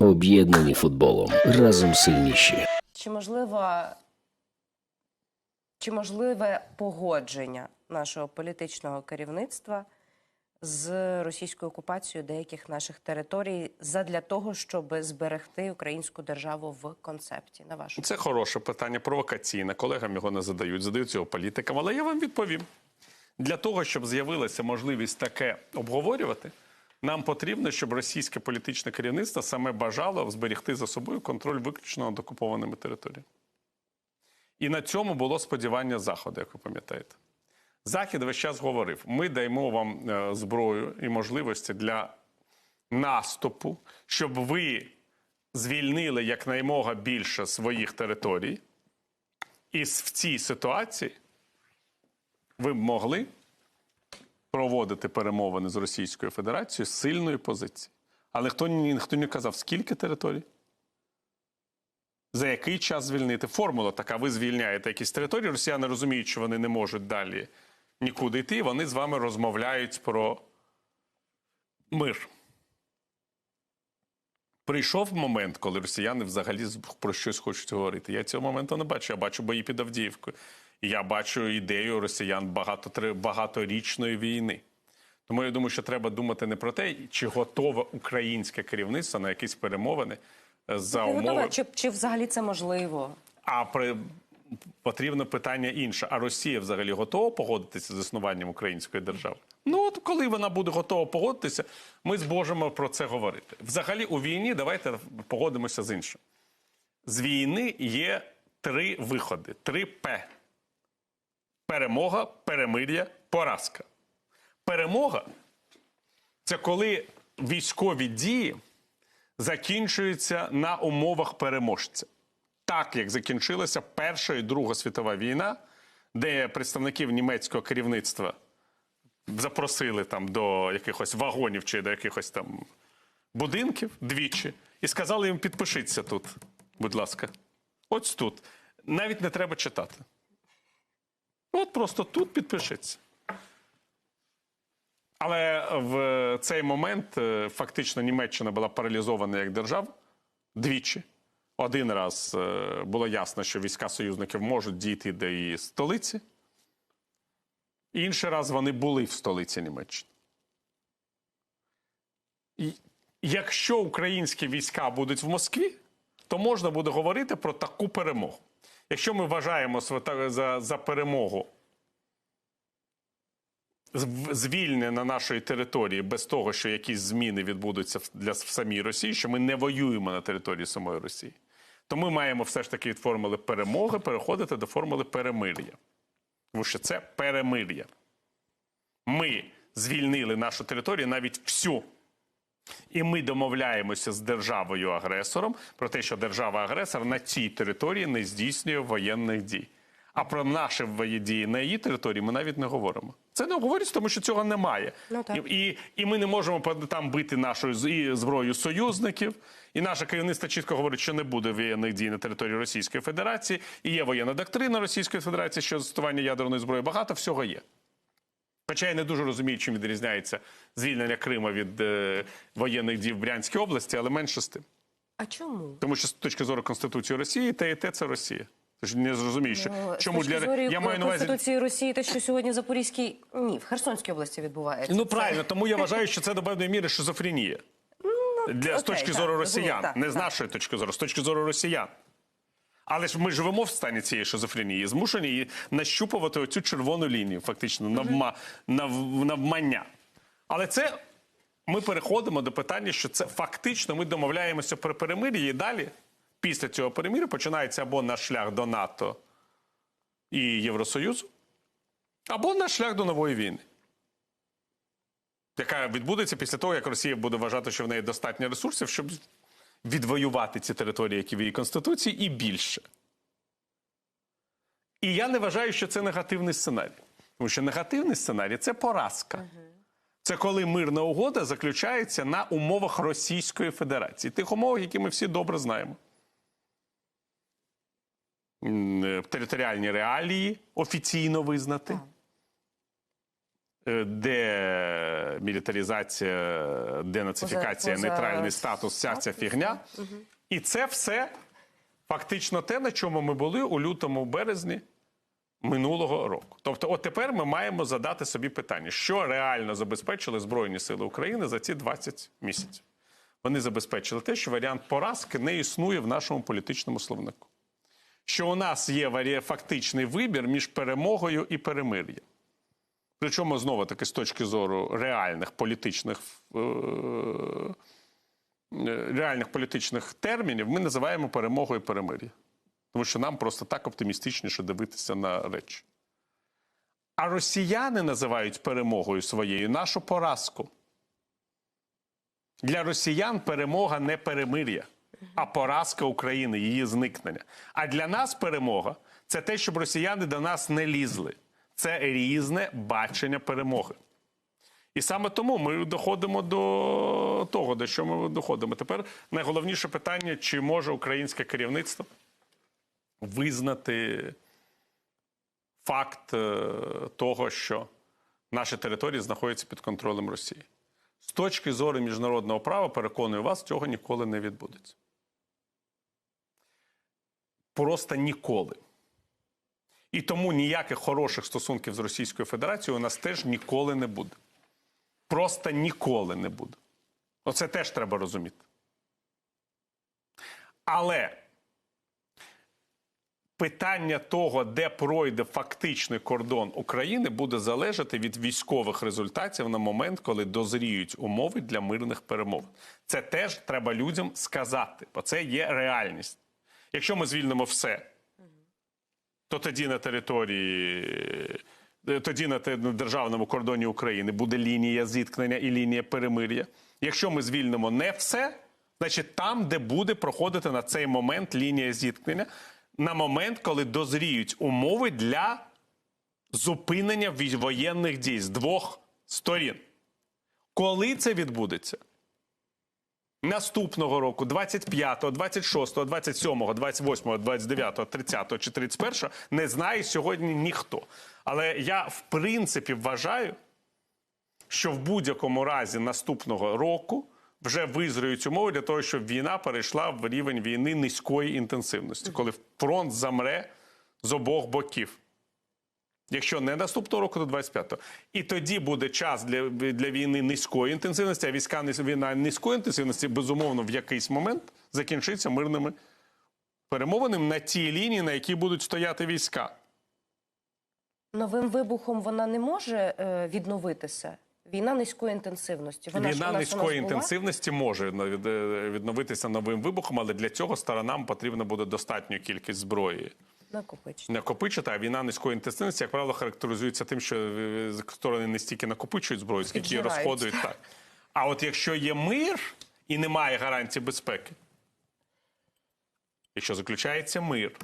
Об'єднані футболом. Разом сильніші. Чи можливо, чи можливе погодження нашого політичного керівництва з російською окупацією деяких наших територій задля того, щоб зберегти українську державу в концепті? На вашу Це хороше питання, провокаційне. Колегам його не задають, задають його політикам. Але я вам відповім: для того, щоб з'явилася можливість таке обговорювати, нам потрібно, щоб російське політичне керівництво саме бажало зберегти за собою контроль виключно над окупованими територіями. І на цьому було сподівання Заходу, як ви пам'ятаєте. Захід весь час говорив: ми даємо вам е, зброю і можливості для наступу, щоб ви звільнили якнаймога більше своїх територій, і в цій ситуації ви б могли проводити перемовини з Російською Федерацією з сильної позиції. Але хто ніхто не казав, скільки територій? За який час звільнити? Формула така: ви звільняєте якісь території, росіяни розуміють, що вони не можуть далі нікуди йти, вони з вами розмовляють про мир. Прийшов момент, коли росіяни взагалі про щось хочуть говорити. Я цього моменту не бачу. Я бачу бої під Авдіївкою. Я бачу ідею росіян багато, багаторічної війни. Тому я думаю, що треба думати не про те, чи готове українське керівництво на якісь перемовини е, за Не умови. готова? Чи, чи взагалі це можливо? А при потрібно питання інше. А Росія взагалі готова погодитися з існуванням української держави? Ну от коли вона буде готова погодитися, ми зможемо про це говорити. Взагалі, у війні давайте погодимося з іншим. З війни є три виходи: три П: перемога, перемир'я, поразка. Перемога це коли військові дії закінчуються на умовах переможця так як закінчилася Перша і Друга світова війна, де представників німецького керівництва запросили там до якихось вагонів чи до якихось там будинків двічі, і сказали їм підпишіться тут, будь ласка. Ось тут. Навіть не треба читати. От просто тут підпишіться. Але в цей момент е, фактично Німеччина була паралізована як держава двічі. Один раз е, було ясно, що війська союзників можуть дійти до її столиці. Інший раз вони були в столиці Німеччини. І якщо українські війська будуть в Москві, то можна буде говорити про таку перемогу. Якщо ми вважаємо за, за перемогу зв- звільнення на нашої території без того, що якісь зміни відбудуться для самій Росії, що ми не воюємо на території самої Росії, то ми маємо все ж таки від формули перемоги переходити до формули перемир'я. Тому що це перемир'я. Ми звільнили нашу територію навіть всю. І ми домовляємося з державою-агресором про те, що держава-агресор на цій території не здійснює воєнних дій. А про наші дії на її території ми навіть не говоримо. Це не говориться, тому що цього немає. Ну, так. І, і, і ми не можемо там бити нашою з- і зброєю союзників. І наше керівництво чітко говорить, що не буде воєнних дій на території Російської Федерації. І є воєнна доктрина Російської Федерації щодо застосування ядерної зброї. Багато всього є. Хоча я не дуже розумію, чим відрізняється звільнення Крима від е, воєнних дій в Брянській області, але менше з тим. А чому? Тому що з точки зору Конституції Росії, те і те це Росія. Тож не зрозумію, що Ну, чому з точки для зору я маю на увазі. Конституції Росії, те, що сьогодні в Запорізькій ні, в Херсонській області відбувається. Ну Це- правильно, тому я вважаю, що це до певної міри шизофренія. Для, з окей, точки так, зору росіян, так, не з так. нашої точки зору, з точки зору росіян. Але ж ми живемо в стані цієї шизофренії, змушені її нащупувати оцю червону лінію, фактично, навма, нав, навмання. Але це ми переходимо до питання, що це фактично ми домовляємося про перемир'я, і далі, після цього перемир'я, починається або наш шлях до НАТО і Євросоюзу, або наш шлях до нової війни яка відбудеться після того, як Росія буде вважати, що в неї достатньо ресурсів, щоб відвоювати ці території, які в її конституції, і більше. І я не вважаю, що це негативний сценарій. Тому що негативний сценарій це поразка. Це коли мирна угода заключається на умовах Російської Федерації, тих умовах, які ми всі добре знаємо. Е, Територіальні реалії офіційно визнати. Е, демілітаризація, денацифікація, нейтральний статус, вся ця фігня. І це все фактично те, на чому ми були у лютому березні минулого року. Тобто, от тепер ми маємо задати собі питання, що реально забезпечили Збройні Сили України за ці 20 місяців. Вони забезпечили те, що варіант поразки не існує в нашому політичному словнику. Що у нас є фактичний вибір між перемогою і перемир'ям. Причому знову таки з точки зору реальних політичних е, е, реальних політичних термінів ми називаємо перемогою перемир'я. Тому що нам просто так оптимістичніше дивитися на речі. А росіяни називають перемогою своєю нашу поразку. Для росіян перемога не перемир'я, а поразка України, її зникнення. А для нас перемога це те, щоб росіяни до нас не лізли. Це різне бачення перемоги. І саме тому ми доходимо до того, до що ми доходимо. Тепер найголовніше питання: чи може українське керівництво визнати факт е, того, що наші території знаходяться під контролем Росії. З точки зору міжнародного права, переконую вас, цього ніколи не відбудеться. Просто ніколи. І тому ніяких хороших стосунків з Російською Федерацією у нас теж ніколи не буде. Просто ніколи не буде. Оце теж треба розуміти. Але питання того, де пройде фактичний кордон України, буде залежати від військових результатів на момент, коли дозріють умови для мирних перемов. Це теж треба людям сказати, бо це є реальність. Якщо ми звільнимо все, то тоді на території. е, Тоді на державному кордоні України буде лінія зіткнення і лінія перемир'я. Якщо ми звільнимо не все, значить там, де буде проходити на цей момент лінія зіткнення, на момент, коли дозріють умови для зупинення воєнних дій з двох сторін. Коли це відбудеться? Наступного року, 25, 26, 27, 28, 29, 30 чи 31, не знає сьогодні ніхто. Але я в принципі вважаю, що в будь-якому разі наступного року вже визрають умови для того, щоб війна перейшла в рівень війни низької інтенсивності, коли фронт замре з обох боків. Якщо не наступного року, то 25-го. І тоді буде час для, для війни низької інтенсивності, а війська війна низької інтенсивності, безумовно, в якийсь момент закінчиться мирними перемовинами на тій лінії, на якій будуть стояти війська. Новим вибухом вона не може е, відновитися. Війна низької інтенсивності. Вона Війна у низької інтенсивності може е, відновитися новим вибухом, але для цього сторонам потрібна буде достатньо кількість зброї. Накопичити. накопичити, а війна низької інтенсивності, як правило, характеризується тим, що е, сторони не стільки накопичують зброю, скільки її розходують. Так. А от якщо є мир і немає гарантій безпеки, якщо заключається мир,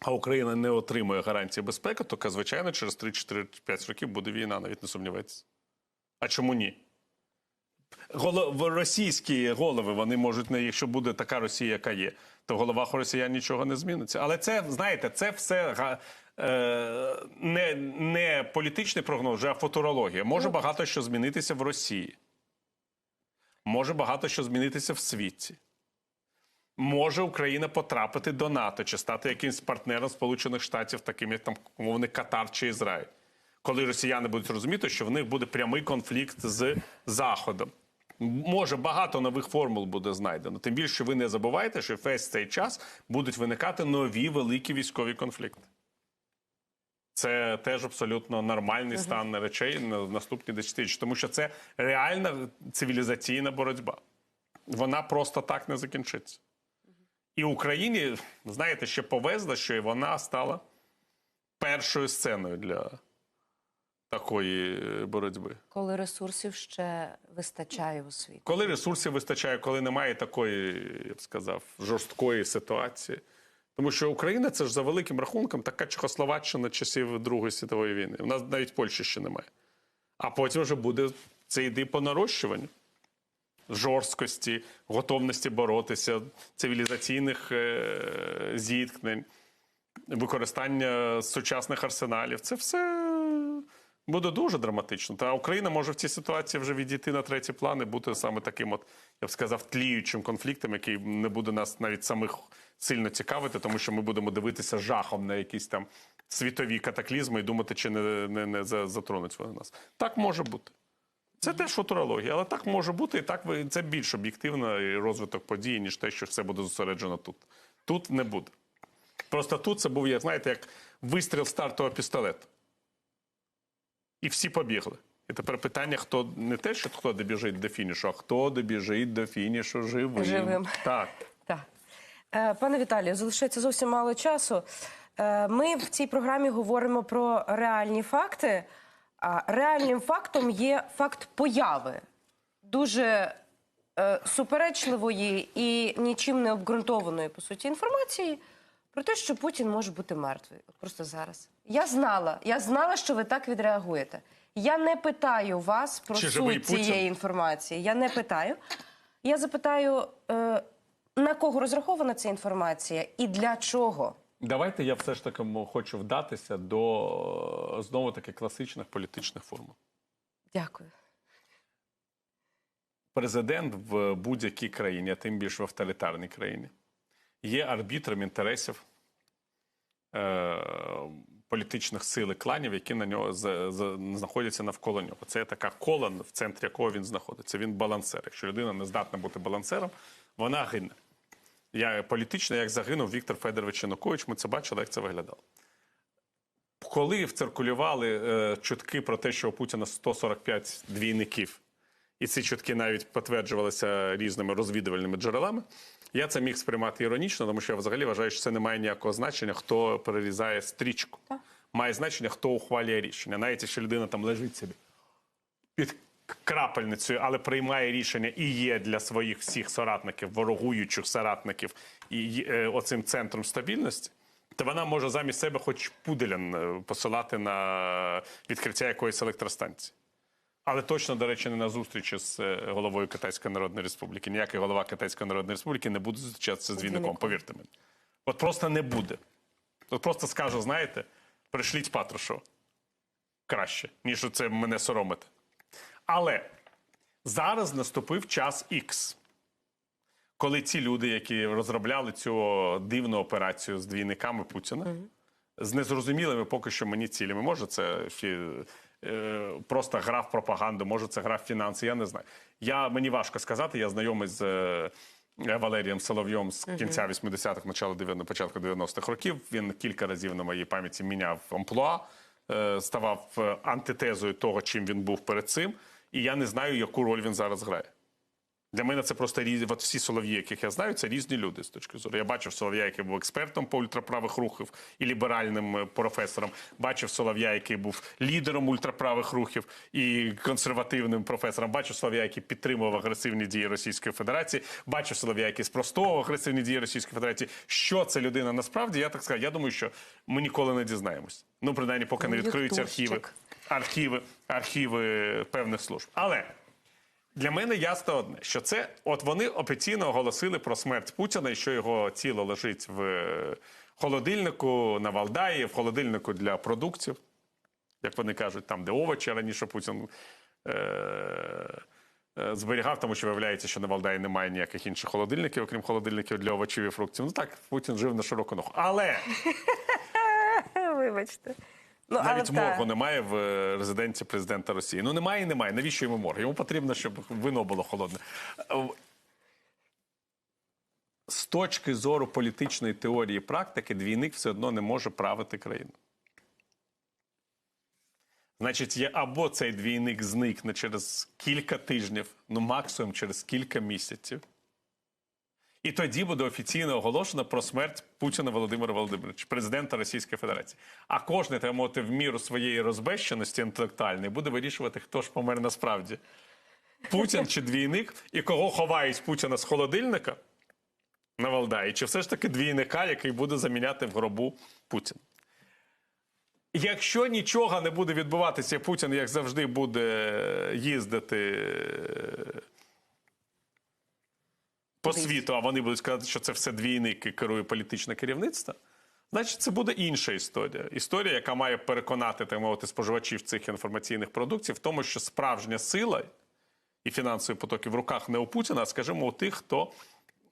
а Україна не отримує гарантії безпеки, то, звичайно, через 3-4-5 років буде війна, навіть не сумнівайтеся. А чому ні? Голо- в- Російські голови вони можуть не, якщо буде така Росія, яка є, то в головах росіян нічого не зміниться. Але це, знаєте, це все га- е, не, не політичний прогноз, а футурологія. Може багато що змінитися в Росії. Може багато що змінитися в світі. Може Україна потрапити до НАТО чи стати якимсь партнером Сполучених Штатів, таким як там умовний Катар чи Ізраїль. Коли росіяни будуть розуміти, що в них буде прямий конфлікт з Заходом. Може, багато нових формул буде знайдено. Тим більше ви не забувайте, що весь цей час будуть виникати нові великі військові конфлікти. Це теж абсолютно нормальний стан речей на наступні десятиріччя, тому що це реальна цивілізаційна боротьба. Вона просто так не закінчиться. І Україні, знаєте, ще повезло, що і вона стала першою сценою для такої е, боротьби. Коли ресурсів ще вистачає у світі. Коли ресурсів вистачає, коли немає такої, я б сказав, жорсткої ситуації. Тому що Україна це ж за великим рахунком така Чехословаччина часів Другої світової війни. У нас навіть Польщі ще немає. А потім вже буде це йди по нарощуванню жорсткості, готовності боротися, цивілізаційних е, зіткнень, використання сучасних арсеналів. Це все Буде дуже драматично. Та Україна може в цій ситуації вже відійти на треті плани, бути саме таким, от я б сказав, тліючим конфліктом, який не буде нас навіть самих сильно цікавити, тому що ми будемо дивитися жахом на якісь там світові катаклізми і думати, чи не, не, не затронуть вони нас. Так може бути. Це теж футурологія, але так може бути, і так ви- це більш об'єктивно і розвиток подій, ніж те, що все буде зосереджено тут. Тут не буде. Просто тут це був, як, знаєте, як вистріл стартового пістолету. І всі побігли. І тепер питання: хто не те, що хто добіжить до фінішу, а хто добіжить до фінішу живим. Живим. Так. Так. Е, Пане Віталію, залишається зовсім мало часу. Е, Ми в цій програмі говоримо про реальні факти. А реальним фактом є факт появи дуже е, суперечливої і нічим не обґрунтованої по суті інформації про те, що Путін може бути мертвий. Просто зараз. Я знала, я знала, що ви так відреагуєте. Я не питаю вас про Чи суть цієї інформації. Я не питаю. Я запитаю, е, на кого розрахована ця інформація і для чого? Давайте я все ж таки хочу вдатися до знову таки класичних політичних формул. Дякую. Президент в будь-якій країні, а тим більше в авторитарній країні, є арбітром інтересів е, політичних сил і кланів, які на нього знаходяться навколо нього. Це така кола, в центрі якого він знаходиться. Він балансер. Якщо людина не здатна бути балансером, вона гине. Я політично, як загинув Віктор Федорович Янукович, ми це бачили, як це виглядало. Коли вциркулювали е, чутки про те, що у Путіна 145 двійників, і ці чутки навіть підтверджувалися різними розвідувальними джерелами, я це міг сприймати іронічно, тому що я взагалі вважаю, що це не має ніякого значення, хто перерізає стрічку. Має значення, хто ухвалює рішення. Навіть якщо людина там лежить собі під крапельницею, але приймає рішення і є для своїх всіх соратників, ворогуючих соратників, і е, оцим центром стабільності, то вона може замість себе хоч пуделян е, посилати на відкриття якоїсь електростанції. Але точно, до речі, не на зустрічі з е, головою Китайської Народної Республіки. Ніякий голова Китайської Народної Республіки не буде зустрічатися з двійником, повірте мені. От просто не буде. От просто скаже, знаєте, пришліть Патрушева. Краще, ніж це мене соромити. Але зараз наступив час X, коли ці люди, які розробляли цю дивну операцію з двійниками Путіна, з незрозумілими поки що мені цілями. Може, це просто грав пропаганду, може, це грав фінанси, я не знаю. Я, мені важко сказати, я знайомий з. е, Валерієм Соловйом з кінця 80-х, начала 90-х, початку 90-х років. Він кілька разів на моїй пам'яті міняв амплуа, е, ставав е, антитезою того, чим він був перед цим. І я не знаю, яку роль він зараз грає. Для мене це просто різні. От всі солов'ї, яких я знаю, це різні люди з точки зору. Я бачив солов'я, який був експертом по ультраправих рухів і ліберальним е, професором. Бачив солов'я, який був лідером ультраправих рухів і консервативним професором. Бачив солов'я, який підтримував агресивні дії Російської Федерації. Бачив солов'я, який спростовував агресивні дії Російської Федерації. Що це людина насправді? Я так скажу. Я думаю, що ми ніколи не дізнаємось. Ну, принаймні, поки не Ну, відкриються архіви, архіви, архіви певних служб. Але для мене ясно одне, що це от вони офіційно оголосили про смерть Путіна і що його тіло лежить в е, холодильнику на Валдаї, в холодильнику для продуктів, як вони кажуть, там, де овочі раніше Путін. Е- е, Зберігав, тому що виявляється, що на Валдаї немає ніяких інших холодильників, окрім холодильників для овочів і фруктів. Ну так, Путін жив на широку ногу. Але Вибачте. Ну, навіть але та- моргу немає в е, резиденції президента Росії. Ну немає і немає. Навіщо йому морг? Йому потрібно, щоб вино було холодне. Е, З точки зору політичної теорії і практики, двійник все одно не може правити країну. Значить, є або цей двійник зникне через кілька тижнів, ну максимум через кілька місяців. І тоді буде офіційно оголошено про смерть Путіна Володимира Володимировича, президента Російської Федерації. А кожен так мовити, в міру своєї розбещеності інтелектуальної буде вирішувати, хто ж помер насправді. Путін чи двійник, і кого ховають Путіна з холодильника на Валдаї, чи все ж таки двійника, який буде заміняти в гробу Путіна. Якщо нічого не буде відбуватися, Путін, як завжди, буде їздити по світу, а вони будуть сказати, що це все двійник і керує політичне керівництво. Значить, це буде інша історія. Історія, яка має переконати так мовити споживачів цих інформаційних продуктів в тому, що справжня сила і фінансові потоки в руках не у Путіна, а скажімо, у тих, хто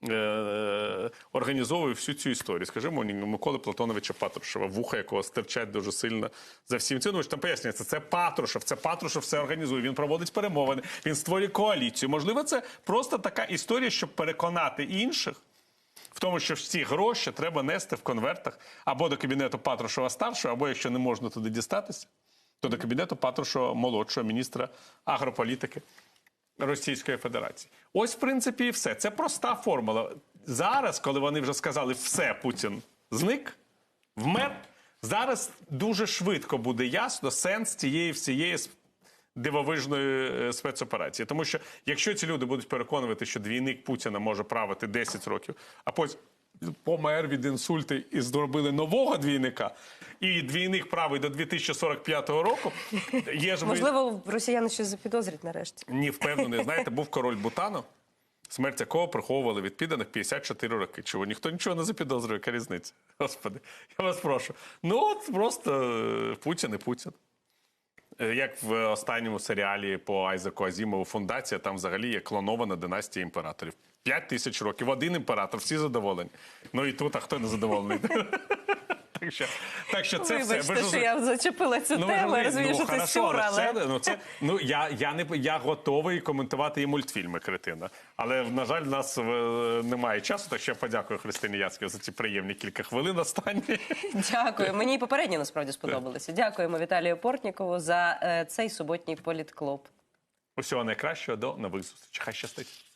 е- організовує всю цю історію. Скажімо, Миколи Платоновича Патрушева, вуха якого стирчать дуже сильно за всім цим. Ну, там пояснюється, це Патрушев, це Патрушев все організує. Він проводить перемовини, він створює коаліцію. Можливо, це просто така історія, щоб переконати інших. В тому, що всі гроші треба нести в конвертах або до кабінету Патрушева старшого, або якщо не можна туди дістатися, то до кабінету Патрушева молодшого міністра агрополітики Російської Федерації. Ось, в принципі, і все. Це проста формула. Зараз, коли вони вже сказали, все, Путін зник, вмер. Зараз дуже швидко буде ясно сенс цієї всієї дивовижної е, спецоперації. Тому що якщо ці люди будуть переконувати, що двійник Путіна може правити 10 років, а потім помер від інсульту і зробили нового двійника, і двійник правий до 2045 року, є ж ви- Можливо, росіяни щось запідозрять нарешті. ні, впевнений. Знаєте, був король Бутану, смерть якого приховували від підданих 54 роки. Чого ніхто нічого не запідозрює, яка різниця? Господи, я вас прошу. Ну от просто е, Путін і Путін. Е, Як в останньому серіалі по Айзеку Азімову фундація, там взагалі є клонована династія імператорів. П'ять тисяч років, один імператор, всі задоволені. Ну і тут, а хто не задоволений? Так що, так що це все. Вибачте, ж що розумієте. я зачепила цю ви тему. Розумію, що це сюр, але це, ну, це, ну, я, я, не, я готовий коментувати і мультфільми кретина. Але, на жаль, в нас е, немає часу, так що я подякую Христині Яцькій за ці приємні кілька хвилин останні. Дякую. Мені і попередні насправді сподобалися. Дякуємо Віталію Портнікову за е, цей суботній політклуб. Усього найкращого до нових зустрічей. Хай щастить.